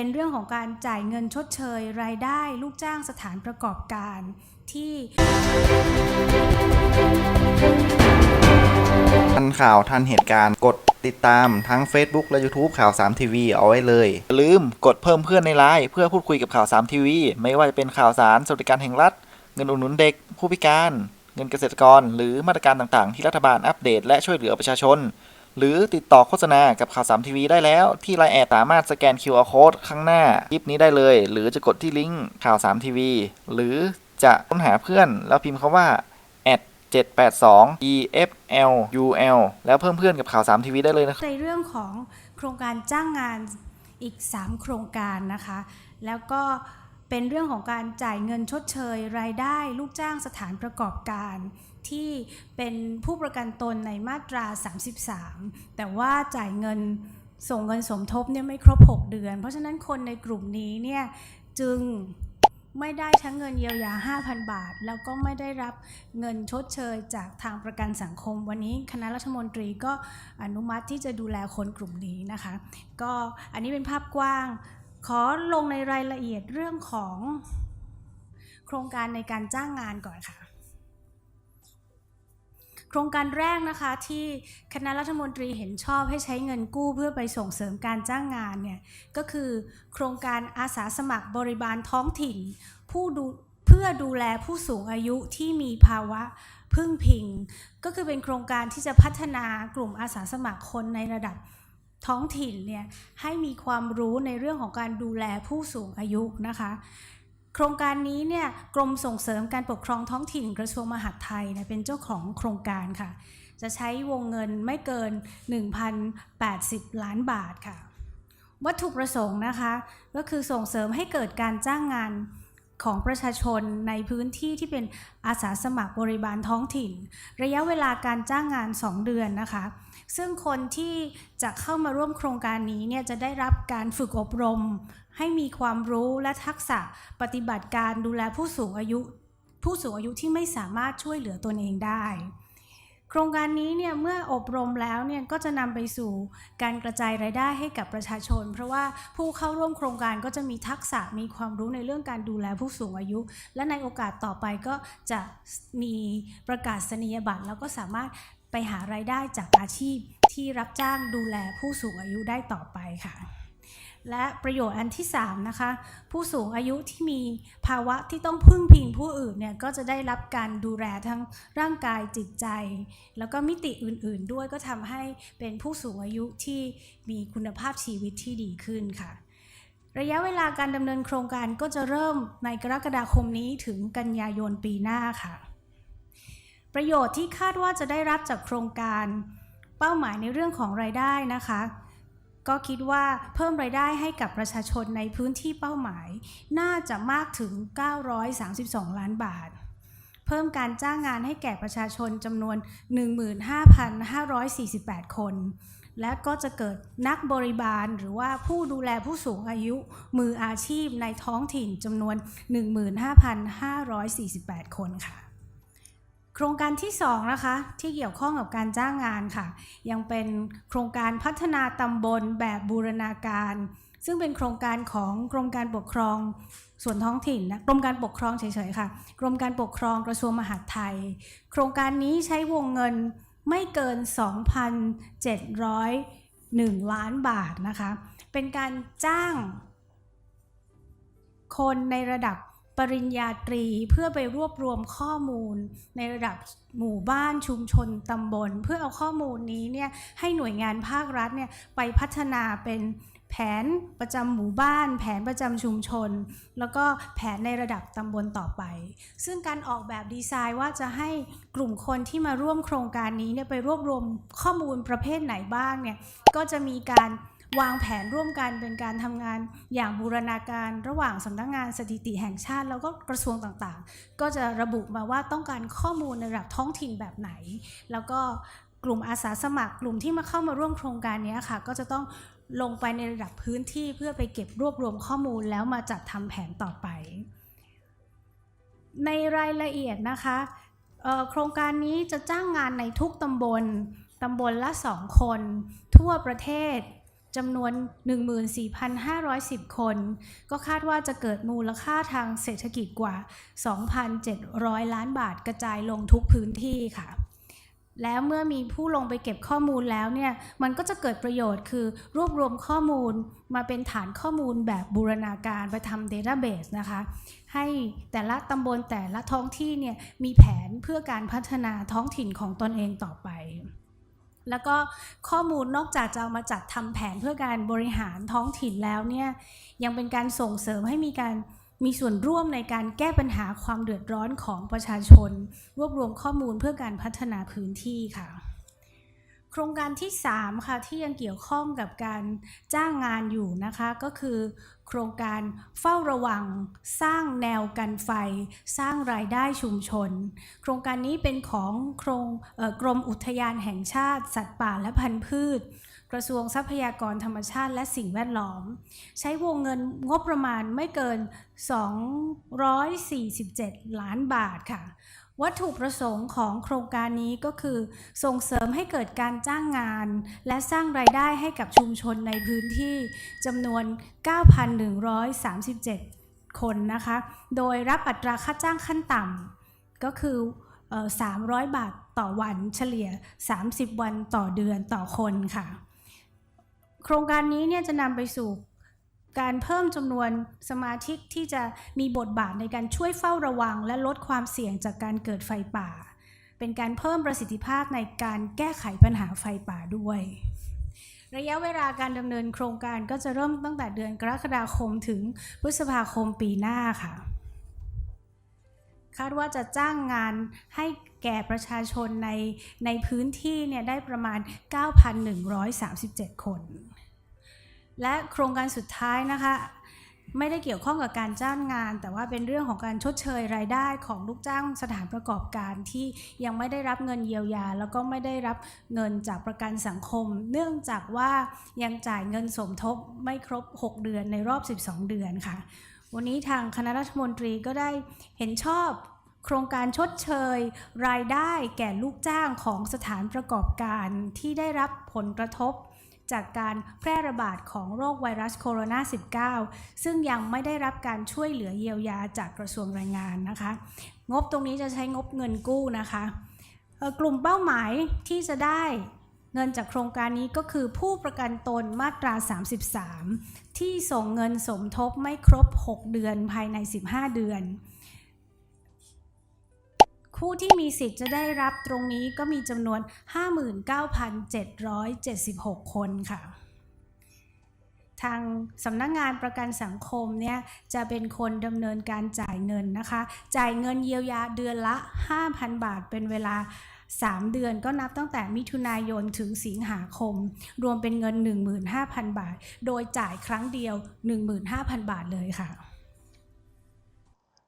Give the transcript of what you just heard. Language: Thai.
เป็นเรื่องของการจ่ายเงินชดเชย รายได้ลูกจ้างสถานประกอบการที่ทันข่าวทันเหตุการณ์กดติดตามทั้ง Facebook และ YouTube ข่าว 3 ทีวีเอาไว้เลย อย่าลืมกดเพิ่มเพื่อนในไลน์เพื่อพูดคุยกับข่าว 3 ทีวี ไม่ว่าจะเป็นข่าวสารสวัสดิการแห่งรัฐ เงินอุดหนุนเด็ก ผู้พิการ เงินเกษตรกร หรือมาตรการต่างๆ ที่รัฐบาลอัปเดตและช่วยเหลือประชาชน หรือติดต่อโฆษณากับข่าว3ทีวีได้แล้ว ที่ไลน์แอดสามารถสแกน QR Code ข้างหน้าคลิปนี้ได้เลย หรือจะกดที่ลิงก์ข่าว3ทีวีหรือจะค้นหาเพื่อนแล้วพิมพ์คาว่า782 EFLUL แล้วเพิ่มเพื่อนกับข่าว3ทีวีได้เลยนะครับในเรื่องของโครงการจ้างงานอีก 3 โครงการนะคะ แล้วก็ เป็นเรื่องของการจ่ายเงินชดเชย รายได้ลูกจ้างสถานประกอบการ ที่เป็นผู้ประกันตนในมาตรา 33 แต่ว่าจ่ายเงินส่งเงินสมทบเนี่ยไม่ครบ 6 เดือน เพราะฉะนั้นคนในกลุ่มนี้เนี่ยจึงไม่ได้ทั้งเงินเยียวยา 5,000 บาท แล้วก็ไม่ได้รับเงินชดเชยจากทางประกันสังคม วันนี้คณะรัฐมนตรีก็อนุมัติที่จะดูแลคนกลุ่มนี้นะคะ ก็อันนี้เป็นภาพกว้าง ขอลงในรายละเอียดเรื่องของโครงการในการจ้างงานก่อนค่ะ โครงการแรกนะคะที่คณะรัฐมนตรีเห็นชอบให้ใช้เงินกู้เพื่อไปส่งเสริมการจ้างงานเนี่ยก็คือโครงการอาสาสมัครบริบาลท้องถิ่น ผู้ดูเพื่อดูแลผู้สูงอายุที่มีภาวะพึ่งพิง ก็คือเป็นโครงการที่จะพัฒนากลุ่มอาสาสมัครคนในระดับ ท้องถิ่นเนี่ยให้มีความรู้ในเรื่องของการดูแลผู้สูงอายุนะคะ โครงการนี้เนี่ยกรมส่งเสริมการปกครองท้องถิ่นกระทรวงมหาดไทยเนี่ยเป็นเจ้าของโครงการค่ะ จะใช้วงเงินไม่เกิน 1,080 ล้านบาทค่ะ วัตถุประสงค์นะคะ ก็คือส่งเสริมให้เกิดการจ้างงาน ของประชาชนในพื้นที่ที่เป็นอาสาสมัครบริบาลท้องถิ่น ระยะเวลาการจ้างงาน 2 เดือนนะคะ ซึ่งคนที่จะเข้ามาร่วมโครงการนี้เนี่ยจะได้รับการฝึกอบรม ให้มีความรู้และทักษะปฏิบัติการดูแลผู้สูงอายุ ผู้สูงอายุที่ไม่สามารถช่วยเหลือตนเองได้ โครงการนี้เนี่ยเมื่ออบรมแล้วเนี่ยก็จะนำไปสู่การกระจายรายได้ให้กับประชาชน เพราะว่าผู้เข้าร่วมโครงการก็จะมีทักษะมีความรู้ในเรื่องการดูแลผู้สูงอายุ และในโอกาสต่อไปก็จะมีประกาศนียบัตรแล้วก็สามารถไปหารายได้จากอาชีพที่รับจ้างดูแลผู้สูงอายุได้ต่อไปค่ะ และประโยชน์อันที่3นะคะผู้สูงอายุที่มีภาวะที่ต้องพึ่งพิงผู้อื่นเนี่ยก็จะได้รับการดูแลทั้งร่างกายจิตใจ แล้วก็มิติอื่นๆด้วยก็ทำให้เป็นผู้สูงอายุที่มีคุณภาพชีวิตที่ดีขึ้นค่ะ ระยะเวลาการดำเนินโครงการก็จะเริ่มในกรกฎาคมนี้ถึงกันยายนปีหน้าค่ะ ประโยชน์ที่คาดว่าจะได้รับจากโครงการ เป้าหมายในเรื่องของรายได้นะคะ ก็คิดว่าเพิ่มรายได้ให้กับประชาชนในพื้นที่เป้าหมาย น่าจะมากถึง 932 ล้านบาท เพิ่มการจ้างงานให้แก่ประชาชนจำนวน 15,548 คน และก็จะเกิดนักบริบาลหรือว่าผู้ดูแลผู้สูงอายุมืออาชีพในท้องถิ่นจำนวน 15,548 คนค่ะ โครงการที่2นะคะที่เกี่ยวข้องกับการจ้างงานค่ะ ยังเป็นโครงการพัฒนาตำบลแบบบูรณาการ ซึ่งเป็นโครงการของกรมการปกครองส่วนท้องถิ่นนะกรมการปกครองเฉยๆค่ะ กรมการปกครองกระทรวงมหาดไทย โครงการนี้ใช้วงเงินไม่เกิน 2,701 ล้านบาทนะคะ เป็นการจ้างคนในระดับ ปริญญาตรีเพื่อไปรวบรวมข้อมูล ในระดับหมู่บ้านชุมชนตำบล เพื่อเอาข้อมูลนี้เนี่ยให้หน่วยงานภาครัฐเนี่ยไปพัฒนาเป็นแผนประจำหมู่บ้าน แผนประจำชุมชน แล้วก็แผนในระดับตำบลต่อไป ซึ่งการออกแบบดีไซน์ว่าจะให้กลุ่มคนที่มาร่วมโครงการนี้เนี่ยไปรวบรวมข้อมูลประเภทไหนบ้างเนี่ยก็จะมีการ วางแผนร่วมกันเป็นการทำงานอย่างบูรณาการระหว่างสำนักงานสถิติแห่งชาติ แล้วก็กระทรวงต่างๆ ก็จะระบุมาว่าต้องการข้อมูลในระดับท้องถิ่นแบบไหน แล้วก็กลุ่มอาสาสมัคร กลุ่มที่มาเข้ามาร่วมโครงการนี้ค่ะ ก็จะต้องลงไปในระดับพื้นที่เพื่อไปเก็บรวบรวมข้อมูลแล้วมาจัดทำแผนต่อไป ในรายละเอียดนะคะโครงการนี้จะจ้างงานในทุกตำบลตำบลละสองคน ทั่วประเทศ จำนวน 14,510 คน ก็คาดว่าจะเกิดมูลค่าทางเศรษฐกิจกว่า 2,700 ล้านบาทกระจายลงทุกพื้นที่ค่ะ แล้วเมื่อมีผู้ลงไปเก็บข้อมูลแล้วเนี่ย มันก็จะเกิดประโยชน์คือรวบรวมข้อมูลมาเป็นฐานข้อมูลแบบบูรณาการไปทำ Database นะคะ ให้แต่ละตำบลแต่ละท้องที่เนี่ยมีแผนเพื่อการพัฒนาท้องถิ่นของตนเองต่อไป แล้วก็ข้อมูลนอกจากจะเอามาจัดทำแผนเพื่อการบริหารท้องถิ่นแล้วเนี่ยยังเป็นการส่งเสริมให้มีการมีส่วนร่วมในการแก้ปัญหาความเดือดร้อนของประชาชน รวบรวมข้อมูลเพื่อการพัฒนาพื้นที่ค่ะ โครงการที่ 3 ค่ะ ที่ยังเกี่ยวข้องกับการจ้างงานอยู่นะคะ ก็คือ โครงการเฝ้าระวัง สร้างแนวกันไฟ สร้างรายได้ชุมชน โครงการนี้เป็นของโครงกรมอุทยานแห่งชาติ สัตว์ป่าและพันธุ์พืช กระทรวงทรัพยากรธรรมชาติและสิ่งแวดล้อม ใช้วงเงินงบประมาณไม่เกิน 247 ล้านบาทค่ะ วัตถุประสงค์ของโครงการนี้ก็คือ ส่งเสริมให้เกิดการจ้างงาน และสร้างรายได้ให้กับชุมชนในพื้นที่จำนวน 9,137 คนนะคะ โดยรับอัตราค่าจ้างขั้นต่ำก็คือเอ่อ300 บาทต่อวันเฉลี่ย 30 วันต่อเดือนต่อคนค่ะ โครงการนี้เนี่ยจะนำไปสู่ การเพิ่มจำนวนสมาชิกที่จะมีบทบาทในการช่วยเฝ้าระวัง และลดความเสี่ยงจากการเกิดไฟป่า เป็นการเพิ่มประสิทธิภาพในการแก้ไขปัญหาไฟป่าด้วย ระยะเวลาการดำเนินโครงการก็จะเริ่มตั้งแต่เดือนกรกฎาคมถึงพฤษภาคมปีหน้าค่ะ คาดว่าจะจ้างงานให้แก่ประชาชนในในพื้นที่เนี่ยได้ประมาณ 9,137 คน และโครงการสุดท้ายนะคะ ไม่ได้เกี่ยวข้องกับการจ้างงาน แต่ว่าเป็นเรื่องของการชดเชยรายได้ของลูกจ้างสถานประกอบการที่ยังไม่ได้รับเงินเยียวยา แล้วก็ไม่ได้รับเงินจากประกันสังคม เนื่องจากว่ายังจ่ายเงินสมทบไม่ครบ 6 เดือนในรอบ 12 เดือนค่ะ วันนี้ทางคณะรัฐมนตรีก็ได้เห็นชอบโครงการชดเชย รายได้แก่ลูกจ้างของสถานประกอบการที่ได้รับผลกระทบ จากการแพร่ระบาดของโรคไวรัสโคโรนา 19 ซึ่งยังไม่ได้รับการช่วยเหลือเยียวยาจากกระทรวงแรงงานนะคะ งบตรงนี้จะใช้งบเงินกู้นะคะกลุ่มเป้าหมายที่จะได้เงินจากโครงการนี้ก็คือผู้ประกันตนมาตรา 33 ที่ส่งเงินสมทบไม่ครบ 6 เดือนภายใน 15 เดือน ผู้ที่มีสิทธิ์จะได้รับตรงนี้ก็มีจำนวน 59,776 คนค่ะ ทางสำนักงานประกันสังคมเนี่ยจะเป็นคนดำเนินการจ่ายเงินนะคะ จ่ายเงินเยียวยาเดือนละ 5,000 บาทเป็นเวลา 3 เดือนก็นับตั้งแต่มิถุนายนถึงสิงหาคม รวมเป็นเงิน 15,000 บาท โดยจ่ายครั้งเดียว 15,000 บาทเลยค่ะ